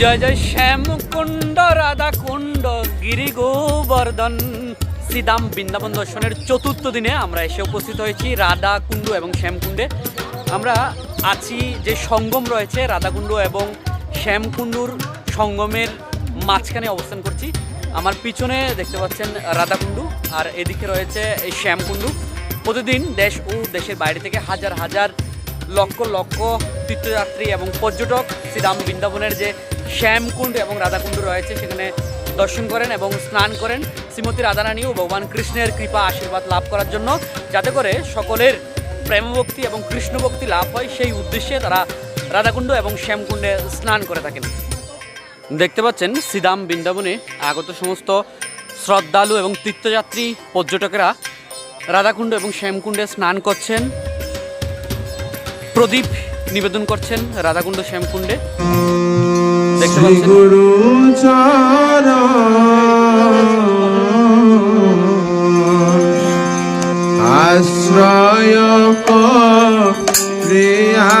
জয় জয় শ্যাম কুণ্ড রাধা কুণ্ড গিরি গোবর্ধন শ্রীদাম বৃন্দাবন দর্শনের চতুর্থ দিনে আমরা এসে উপস্থিত হয়েছি রাধা কুণ্ড এবং শ্যামকুণ্ডে। আমরা আছি যে সঙ্গম রয়েছে রাধাকুণ্ড এবং শ্যামকুণ্ডুর সঙ্গমের মাঝখানে অবস্থান করছি। আমার পিছনে দেখতে পাচ্ছেন রাধাকুণ্ডু আর এদিকে রয়েছে এই শ্যামকুণ্ডু। প্রতিদিন দেশ ও দেশের বাইরে থেকে হাজার হাজার লক্ষ লক্ষ তীর্থযাত্রী এবং পর্যটক শ্রীরাম বৃন্দাবনের যে শ্যামকুণ্ড এবং রাধাকুণ্ড রয়েছে। সেখানে দর্শন করেন এবং স্নান করেন। শ্রীমতী রাধারানী ও ভগবান কৃষ্ণের কৃপা আশীর্বাদ লাভ করার জন্য যাতে করে সকলের প্রেমভক্তি এবং কৃষ্ণভক্তি লাভ হয়, সেই উদ্দেশ্যে তারা রাধাকুণ্ড এবং শ্যামকুণ্ডে স্নান করে থাকেন। দেখতে পাচ্ছেন শ্রীদাম বৃন্দাবনে আগত সমস্ত শ্রদ্ধালু এবং তীর্থযাত্রী পর্যটকেরা রাধাকুণ্ড এবং শ্যামকুণ্ডে স্নান করছেন। প্রদীপ নিবেদন করছেন রাধাকুণ্ড, শ্যামকুণ্ডে। দেখতে গুরু আশ্রয় প্রিয়া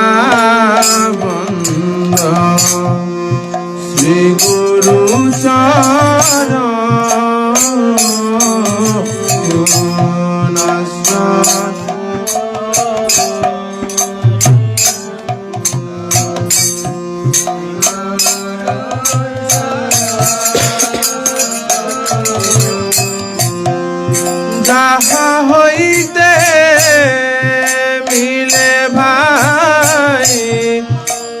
বন্ধ। শ্রী গুরু চরণ যাহা হইতে মিলে ভাই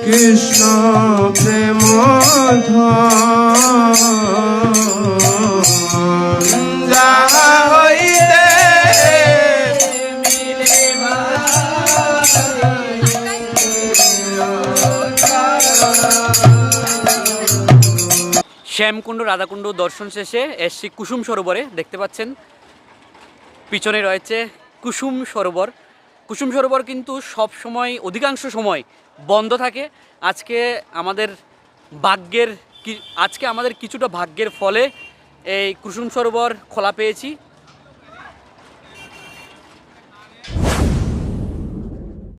কৃষ্ণ প্রেম। যাহা হইতে মিলে শ্যামকুণ্ড, রাধাকুণ্ড দর্শন শেষে এসছি কুসুম সরোবরে। দেখতে পাচ্ছেন, পিছনে রয়েছে কুসুম সরোবর। কুসুম সরোবর কিন্তু সব সময়, অধিকাংশ সময় বন্ধ থাকে। আজকে আমাদের ভাগ্যের আজকে আমাদের কিছুটা ভাগ্যের ফলে এই কুসুম সরোবর খোলা পেয়েছি।